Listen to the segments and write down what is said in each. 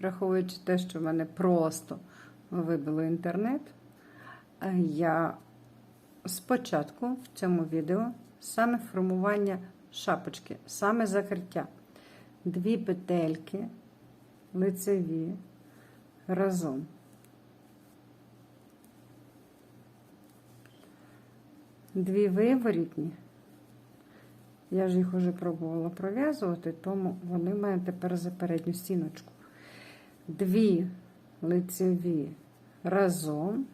враховуючи те, що в мене просто вибило інтернет, е, я спочатку в цьому відео саме формування шапочки, саме закриття. Дві петельки лицеві разом. Дві виворітні. Я ж їх вже пробувала пров'язувати, тому вони мене тепер за передню стіночку. Дві лицеві разом,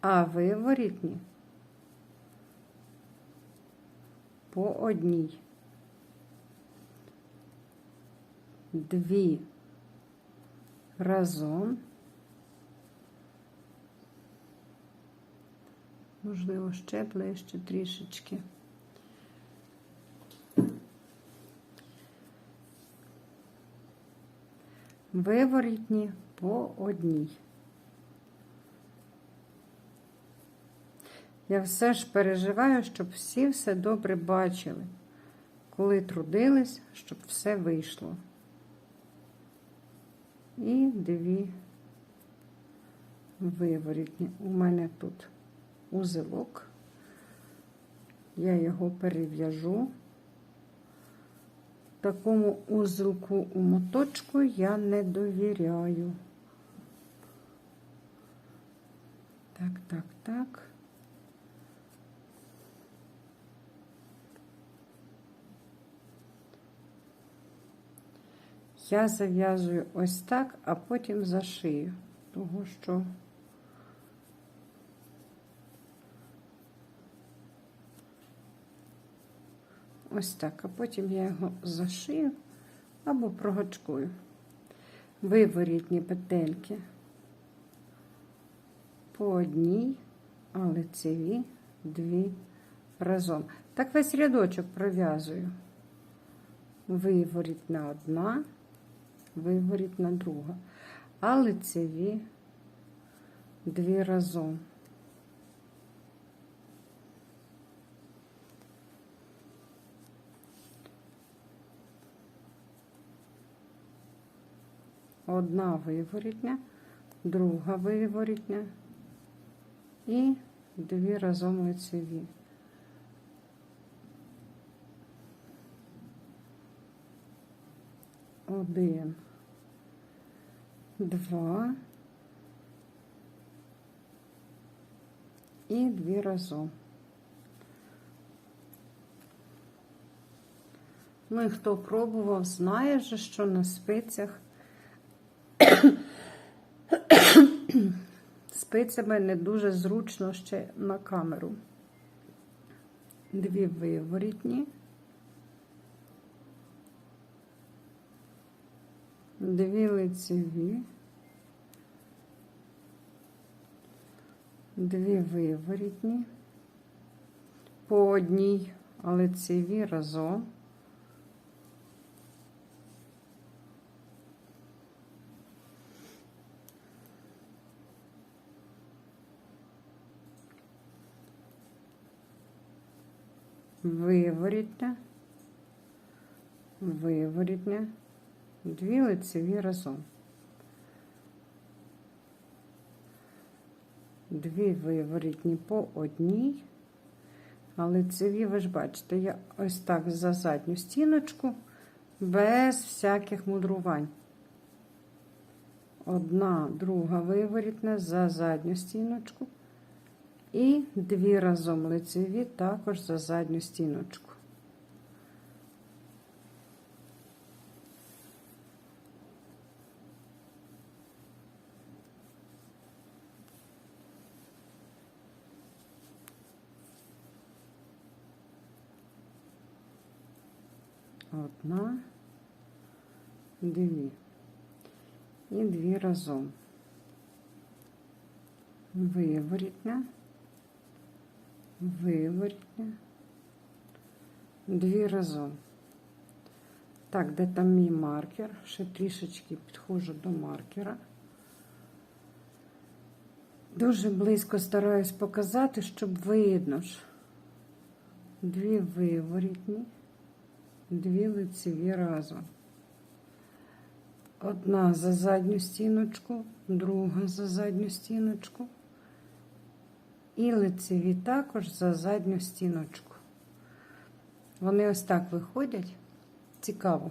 а виворітні по одній. Дві разом. Можливо, ще ближче трішечки. Виворітні по одній. Я все ж переживаю, щоб всі все добре бачили, коли трудились, щоб все вийшло. І дві виворітні. У мене тут узелок. Я його перев'яжу. Такому узелку у моточку я не довіряю. Так, так, так. Я зав'язую ось так, а потім зашию, того що ось так, а потім я його зашию або прогачкую. Виворітні петельки по одній, а лицеві дві разом. Так весь рядочок пров'язую. Виворітна одна, виворітна друга, а лицеві дві разом. Одна виворітня, друга виворітня і дві разом лицеві. Один, два і дві разом. Ну і хто пробував, знає що на спицях спицями не дуже зручно ще на камеру. Дві виворітні. Дві лицеві, дві виворітні, по одній, лицеві разом. Виворітня, виворітня дві лицеві разом. Дві виворітні по одній, а лицеві, ви ж бачите, я ось так за задню стіночку, без всяких мудрувань. Одна, друга виворітна за задню стіночку. І дві разом лицеві також за задню стіночку. Одна, дві. І дві разом. Виворітня, виворітня, дві разом. Так, де там мій маркер? Ще трішечки підходжу до маркера. Дуже близько стараюсь показати, щоб видно ж. Дві виворітні дві лицеві разом. Одна за задню стіночку, друга за задню стіночку. І лицеві також за задню стіночку. Вони ось так виходять. Цікаво.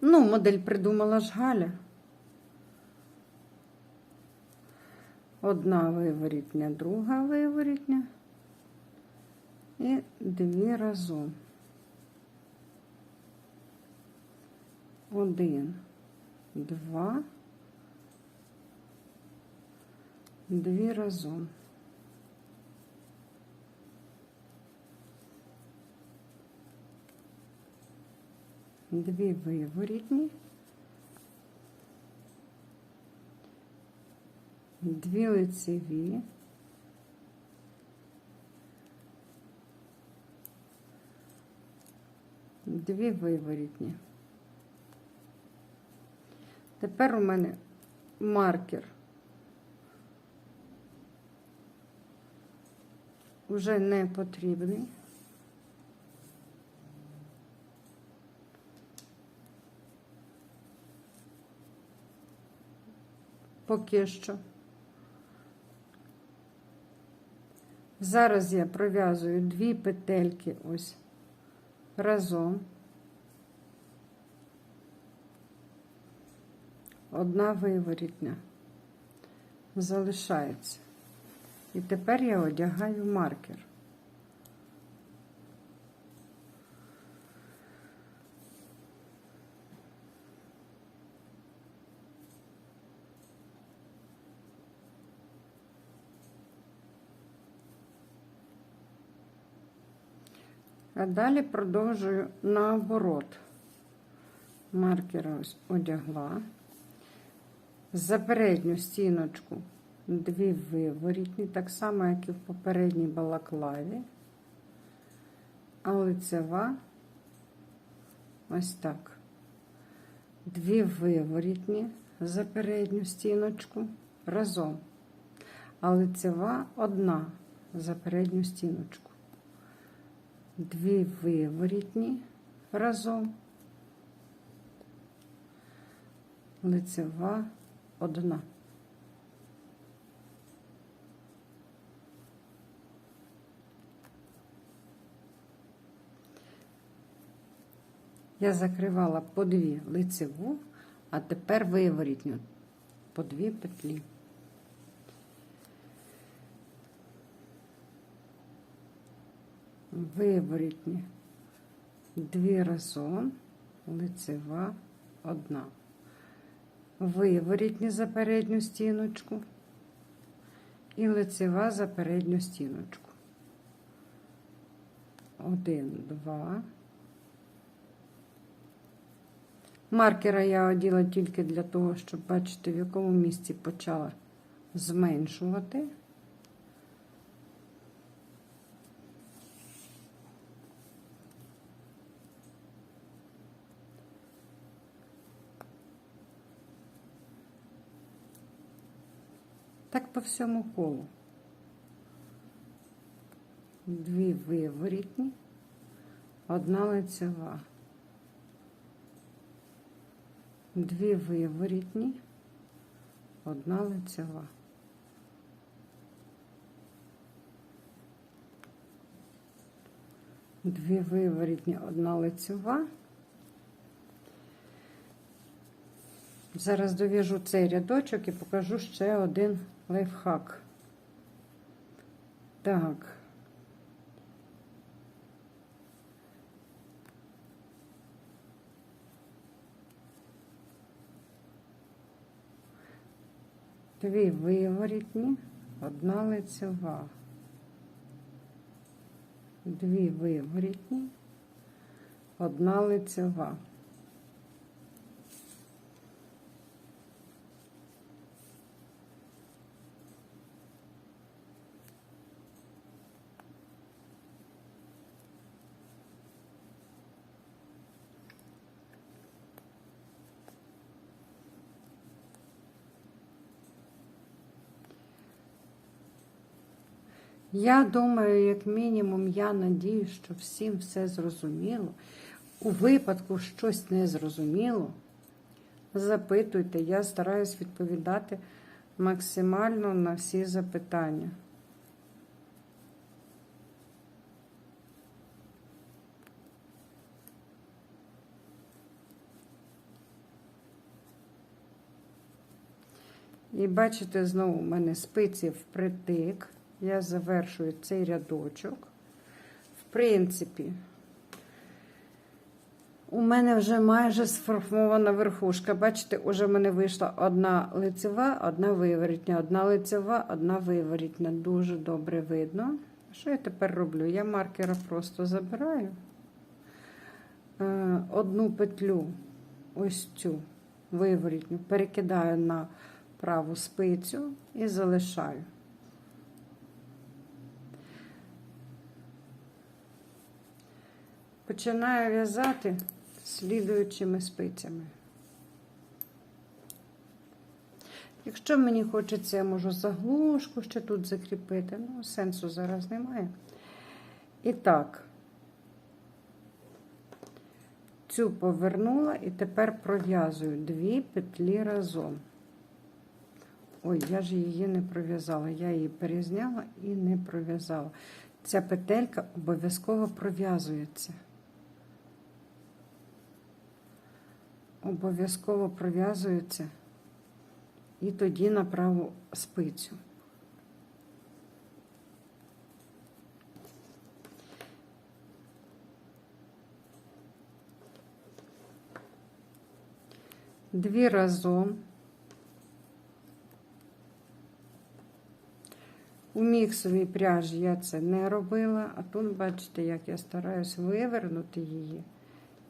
Ну, модель придумала ж Галя. Одна виворітня, друга виворітня. І дві разом. Один, два, дві разом. Дві виворітні. Дві лицеві. Дві виворітні. Тепер у мене маркер. Уже не потрібний. Поки що. Зараз я пров'язую дві петельки ось разом. Одна виворітня залишається. І тепер я одягаю маркер. А далі продовжую наоборот. Маркера ось одягла. За передню стіночку дві виворітні, так само, як і в попередній балаклаві. А лицева ось так. Дві виворітні за передню стіночку разом. А лицева одна за передню стіночку. Дві виворітні разом. Лицева одна. Я закривала по дві лицеву, а тепер виворітню по дві петлі. Виворітні дві разом, лицева одна. Виворітні за передню стіночку і лицева за передню стіночку. Один, два. Маркера я оділа тільки для того, щоб бачити, в якому місці почала зменшувати. Так по всьому колу. Дві виворітні, одна лицева. Дві виворітні, одна лицева. Дві виворітні, одна лицева. Зараз дов'яжу цей рядочок і покажу ще один лайфхак. Так. Дві виворітні, одна лицева. Дві виворітні, одна лицева. Я думаю, як мінімум, я надію, що всім все зрозуміло. у випадку щось не зрозуміло, запитуйте, я стараюсь відповідати максимально на всі запитання. І бачите, знову у мене спиці впритик. Я завершую цей рядочок. В принципі, у мене вже майже сформована верхушка. Бачите, уже в мене вийшла одна лицева, одна виворітня, одна лицева, одна виворітня. Дуже добре видно. Що я тепер роблю? Я маркера просто забираю Е, одну петлю, ось цю виворітню, перекидаю на праву спицю і залишаю. Починаю в'язати слідуючими спицями. Якщо мені хочеться, я можу заглушку ще тут закріпити, ну, сенсу зараз немає. І так, цю повернула і тепер пров'язую дві петлі разом. Ой, я ж її не пров'язала. Я її перезняла і не пров'язала. Ця петелька обов'язково пров'язується. Обов'язково пров'язується і тоді на праву спицю. Дві разом. У міксовій пряжі я це не робила, а тут, бачите, як я стараюсь вивернути її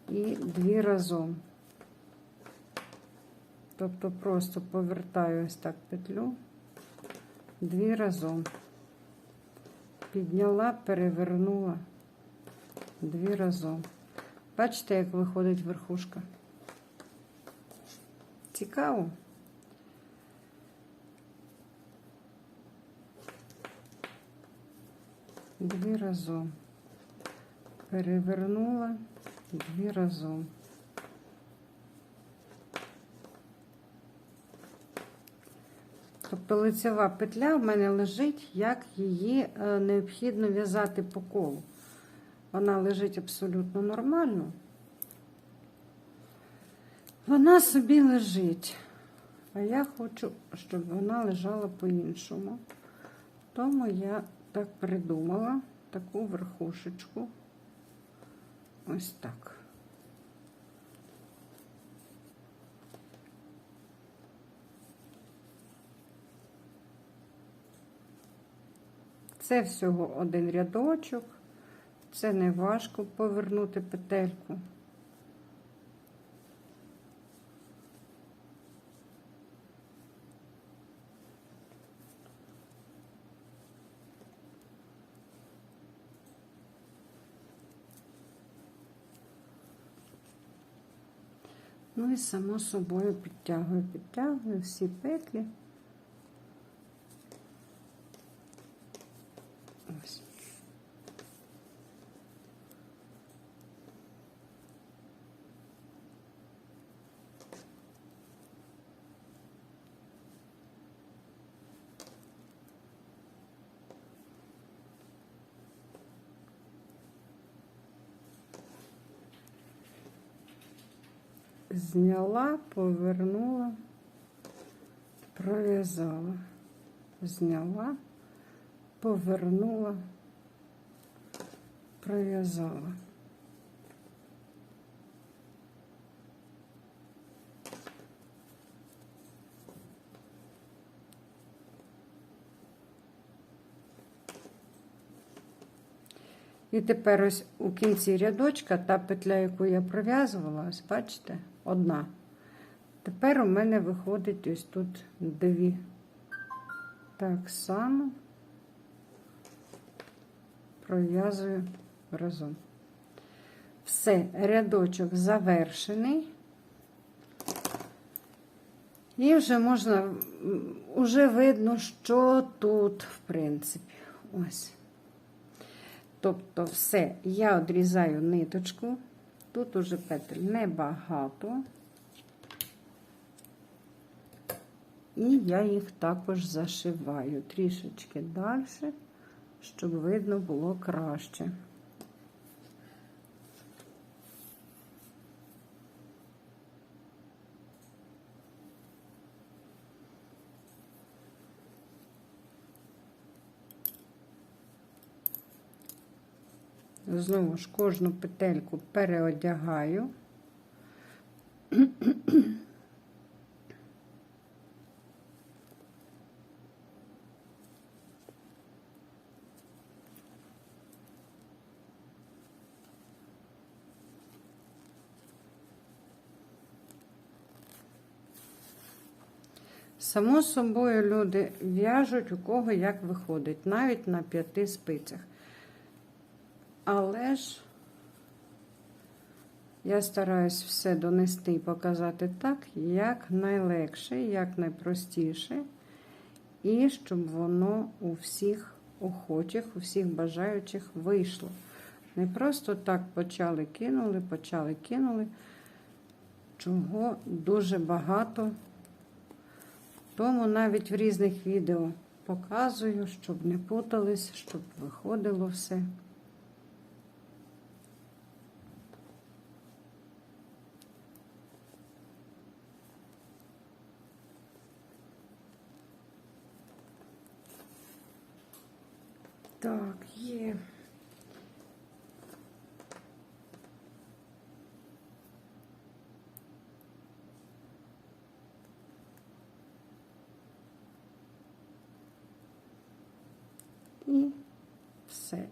і дві разом. Тобто просто повертаю ось так петлю, дві разом. Підняла, перевернула дві разом. Бачите, як виходить верхушка? Цікаво? Дві разом. Перевернула дві разом. Лицева петля в мене лежить, як її е, необхідно в'язати по колу. Вона лежить абсолютно нормально. Вона собі лежить. А я хочу, щоб вона лежала по-іншому. Тому я так придумала таку верхушечку. Ось так. Це всього один рядочок. Це не важко повернути петельку. Ну і само собою підтягую, підтягую всі петлі. Зняла, повернула, пров'язала, зняла, повернула, пров'язала. І тепер ось у кінці рядочка та петля, яку я пров'язувала, ось бачите, одна. Тепер у мене виходить ось тут дві. Так само пров'язую разом. Все, рядочок завершений. І вже можна, вже видно, що тут, в принципі, ось. Тобто, все, я відрізаю ниточку, Тут уже петель небагато. І я їх також зашиваю трішечки далі, щоб видно було краще. Знову ж кожну петельку переодягаю. Само собою люди в'яжуть у кого як виходить, навіть на п'яти спицях. Але ж я стараюсь все донести і показати так, як найлегше, як найпростіше, і щоб воно у всіх охочих, у всіх бажаючих вийшло. Не просто так почали кинули, почали кинули, чого дуже багато. Тому навіть в різних відео показую, щоб не путались, щоб виходило все. Так, є. І все.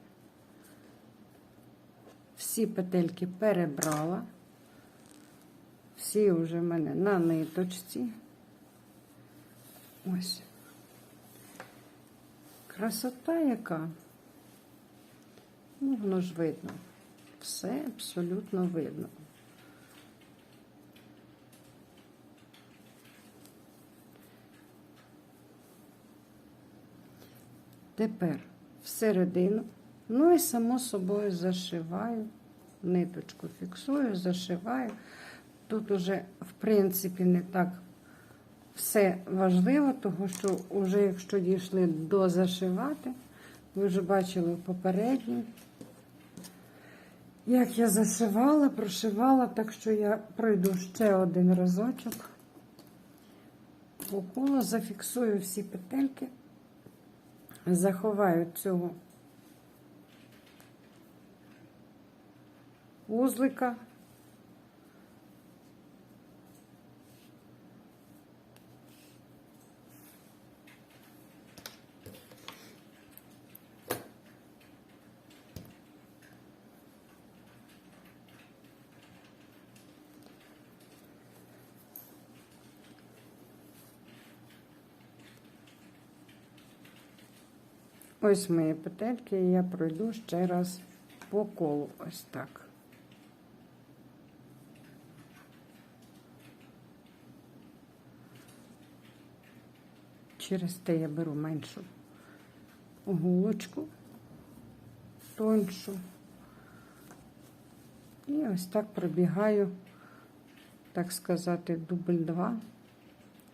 Всі петельки перебрала. Всі вже в мене на ниточці. Ось. Красота яка. Ну, воно ж видно. Все абсолютно видно. Тепер всередину, ну і само собою зашиваю, ниточку фіксую, зашиваю. Тут уже, в принципі, не так все важливо, тому що вже якщо дійшли до зашивати, ви вже бачили в попередній, як я зашивала, прошивала, так що я пройду ще один разочок. По колу зафіксую всі петельки, заховаю цього вузлика. Ось мої петельки, і я пройду ще раз по колу. Ось так. Через те я беру меншу гулочку, тоншу. І ось так пробігаю, так сказати, дубль 2.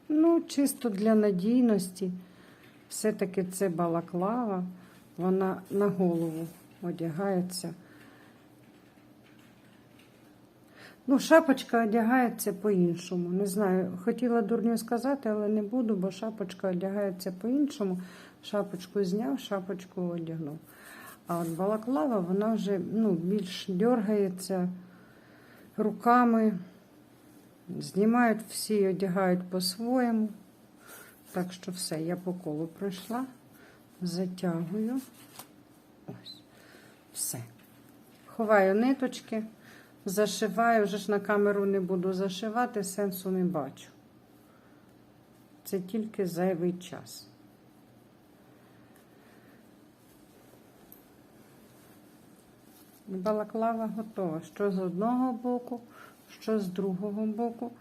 Ну, чисто для надійності. Все-таки це балаклава, вона на голову одягається. Ну, шапочка одягається по-іншому. Не знаю, хотіла дурню сказати, але не буду, бо шапочка одягається по-іншому. Шапочку зняв, шапочку одягнув. А от балаклава, вона вже ну, більш дергається руками. Знімають всі, одягають по-своєму. Так що все, я по колу пройшла, затягую. Ось, все. Ховаю ниточки, зашиваю, вже ж на камеру не буду зашивати, сенсу не бачу. Це тільки зайвий час. Балаклава готова. Що з одного боку, що з другого боку.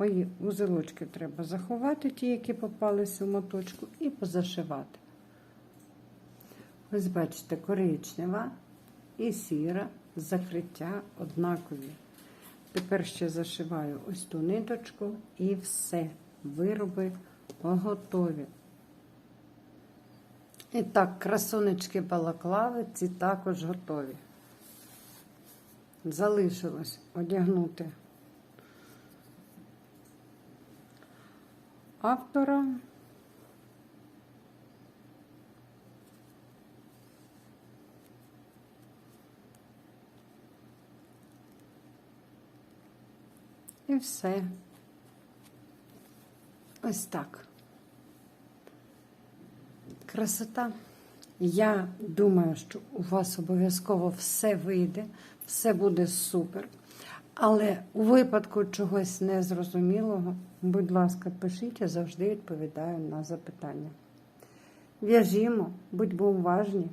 Мої узелочки треба заховати, ті, які попалися в моточку, і позашивати. Ось бачите, коричнева і сіра, закриття однакові. Тепер ще зашиваю ось ту ниточку і все. Вироби готові. І так, красунечки балаклави, ці також готові. Залишилось одягнути автора. І все. Ось так. Красота. Я думаю, що у вас обов'язково все вийде, все буде супер. Але у випадку чогось незрозумілого, будь ласка, пишіть, я завжди відповідаю на запитання. В'яжімо, будьмо уважні,